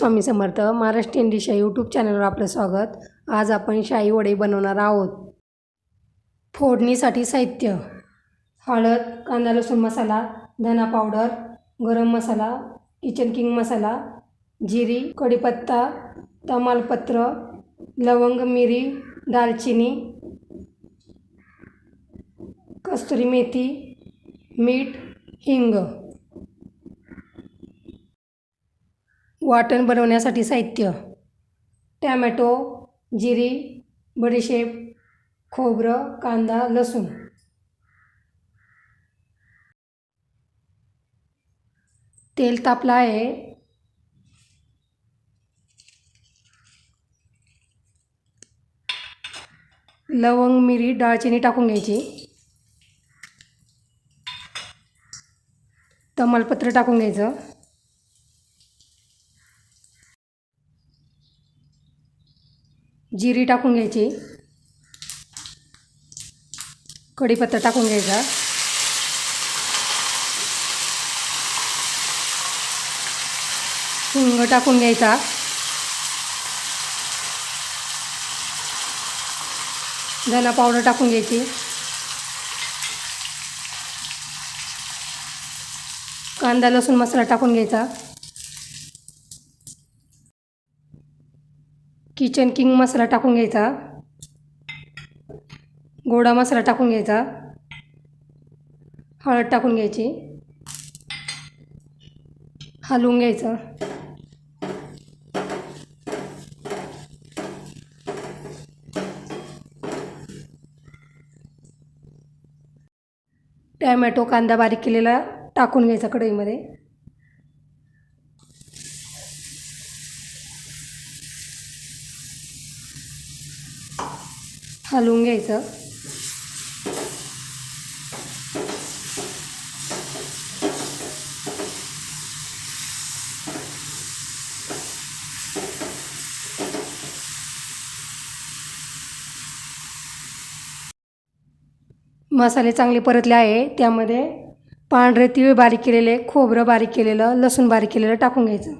Swami Samarth Maharashtrian इंडिशा YouTube चॅनलवर आपलं स्वागत. आज आपण शाई वडे बनवणार आहोत. फोडणीसाठी साहित्य. हळद कांदा लसूण मसाला धना पावडर गरम मसाला किचन किंग मसाला जिरी कढीपत्ता तमालपत्र लवंग मिरी दालचिनी कस्तुरी मेथी मीठ हिंग. वाटण बनवण्यासाठी साहित्य. टॅमॅटो जिरी बडीशेप खोबरं कांदा लसूण. तेल तापलं आहे. लवंग मिरी दाळचिनी टाकून घ्यायची. तमालपत्र टाकून घ्यायचं. जिरी टाकून घ्यायची. कढीपत्ता टाकून घ्यायचा. हिंग टाकून घ्यायचा. धना पावडर टाकून घ्यायची. कांदा लसूण मसाला टाकून घ्यायचा. किचन किंग मसाला टाकून घ्यायचा. गोडा मसाला टाकून घ्यायचा. हळद टाकून घ्यायची. हलवून घ्यायचं. टॅमॅटो कांदा बारीक केलेला टाकून घ्यायचा कढईमध्ये. हलवून घ्यायचं. मसाले चांगले परतले आहे. त्यामध्ये पांढरे तीळ बारीक केलेले खोबरं बारीक केलेलं लसूण बारीक केलेलं टाकून घ्यायचं.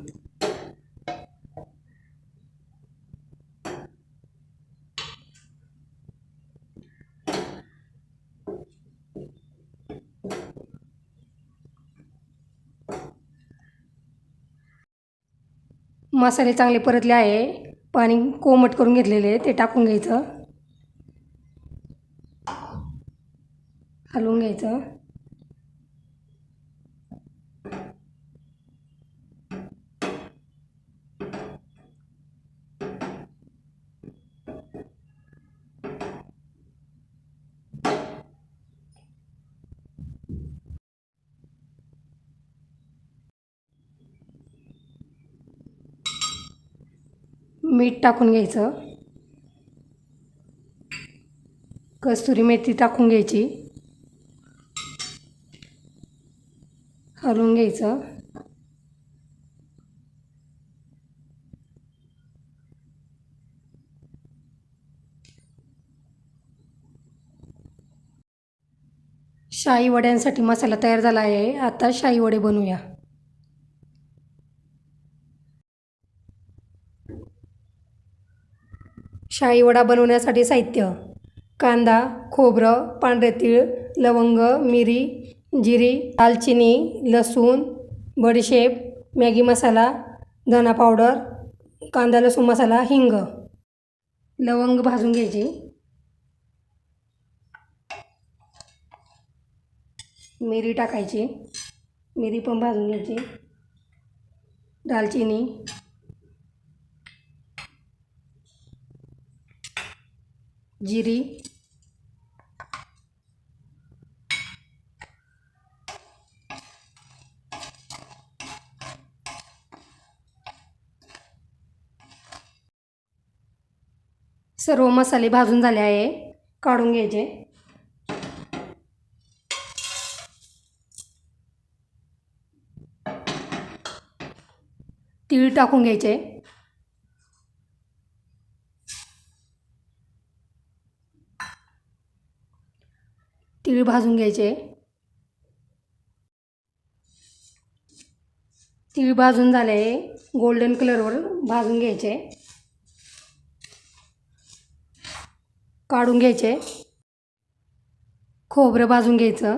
मसाले चांगले परतले आहे. पाणी कोमट करून घेतलेले ते टाकून घ्यायचं. हलवून घ्यायचं. मीठ टाकून घ्यायचं. कस्तुरी मेथी टाकून घ्यायची. हलवून घ्यायचं. शाही वड्यांसाठी मसाला तयार झाला आहे. आता शाही वडे बनवूया. शाई वडा बनवण्यासाठी साहित्य. कांदा खोबरं पांढरे तीळ लवंग मिरी जिरी दालचिनी लसूण बडीशेप मॅगी मसाला धना पावडर कांदा लसूण मसाला हिंग. लवंग भाजून घ्यायची. मिरी टाकायची. मिरी पण भाजून घ्यायची. दालचिनी जिरी. सर्व मसाले भाजून झाले आहे. काढून घ्यायचे. तीळ टाकून घ्यायचे. तीळ भाजून घ्यायचे. तीळ भाजून झाले. गोल्डन कलरवर भाजून घ्यायचे. काढून घ्यायचे. खोबरं भाजून घ्यायचं.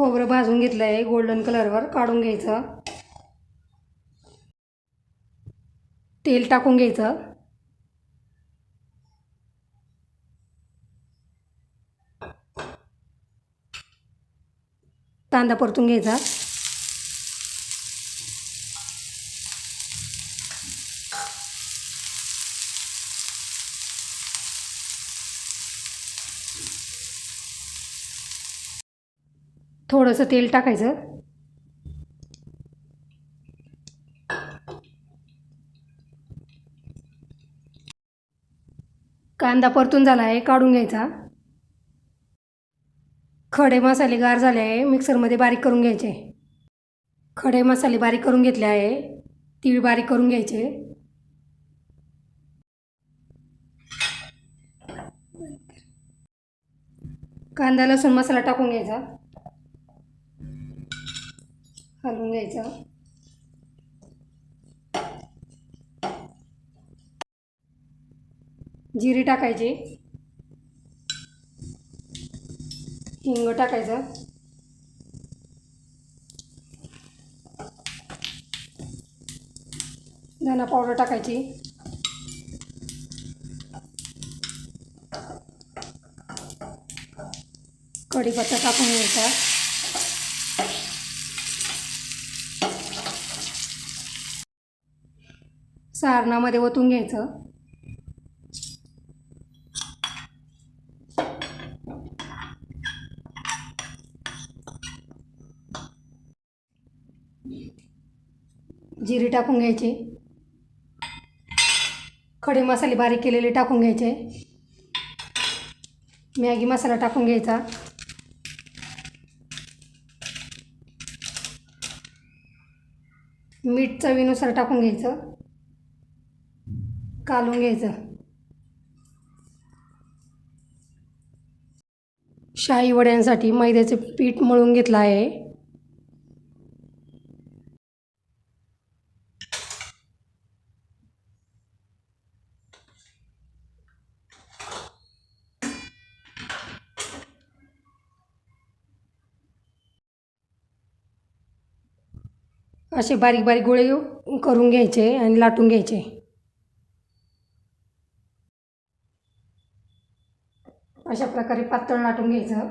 खोबरं भाजून घेतलं आहे गोल्डन कलरवर काढून घ्यायचं. तेल टाकून घ्यायचं. कांदा परतून घ्यायचा. थोडंसं तेल टाकायचं. कांदा परतून झाला आहे काढून घ्यायचा. खडे मसाले गार झाले आहे मिक्सरमध्ये बारीक करून घ्यायचे. खडे मसाले बारीक करून घेतले आहे तीळ बारीक करून घ्यायचे. कांदा लसूण मसाला टाकून घ्यायचा. हलवून घ्यायचं. जिरी टाकायची. हिंग टाकायचं. धना पावडर टाकायची. कढीपत्ता टाकून घ्यायचा. सारणामध्ये ओतून घ्यायचं. जिरी टाकून घ्यायची. खडे मसाले बारीक केलेले टाकून घ्यायचे. मॅगी मसाला टाकून घ्यायचा. मीठ चवीनुसार टाकून घ्यायचं. कालून घ्यायचं. शाही वड्यांसाठी मैद्याचे पीठ मळून घेतलं आहे. असे बारीक बारीक गोळे करून घ्यायचे आणि लाटून घ्यायचे. अशा प्रकारे पातळ लाटून घ्यायचं.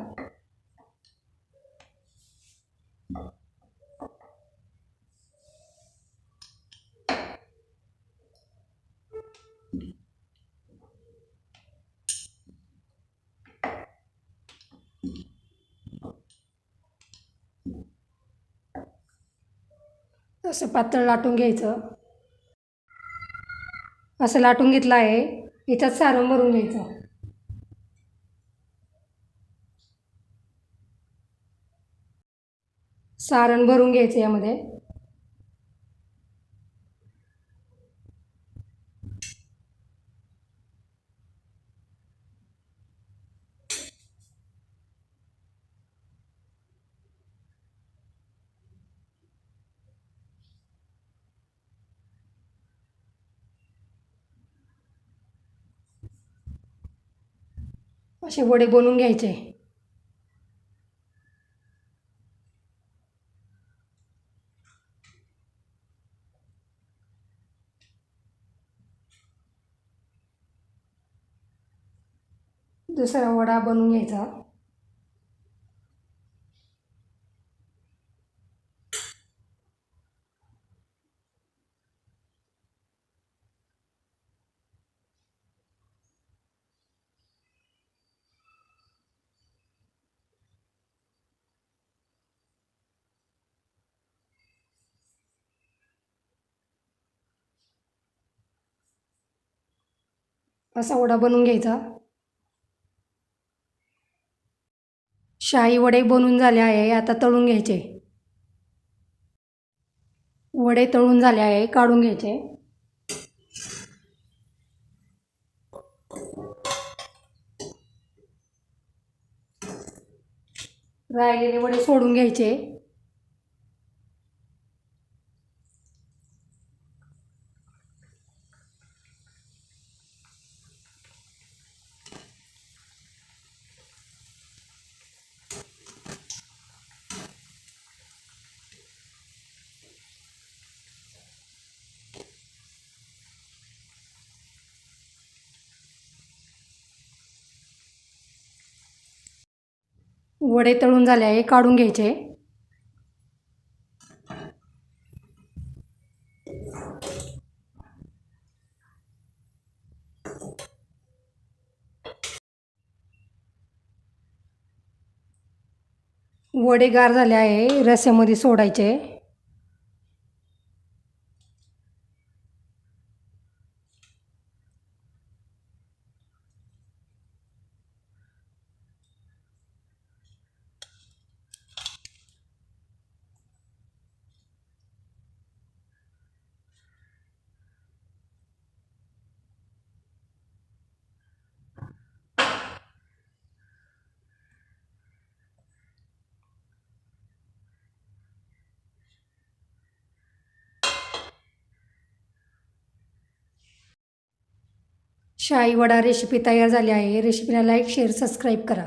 असं पातळ लाटून घ्यायचं. असं लाटून घेतलं आहे याच्यात सारण भरून घ्यायचं. सारण भरून घ्यायचं यामध्ये. असे वडे बनवून घ्यायचे. दुसरा वडा बनवून घ्यायचा. असा वडा बनवून घ्यायचा. शाही वडे बनून झाले आहे आता तळून घ्यायचे. वडे तळून झाले आहे काढून घ्यायचे. राहिलेले वडे सोडून घ्यायचे. वडे तळून झाले आहे काढून घ्यायचे. वडे गार झाले आहे रस्यामध्ये सोडायचे. शाही वडा रेसिपी तयार झाली आहे. रेसिपीला लाईक शेअर सबस्क्राईब करा.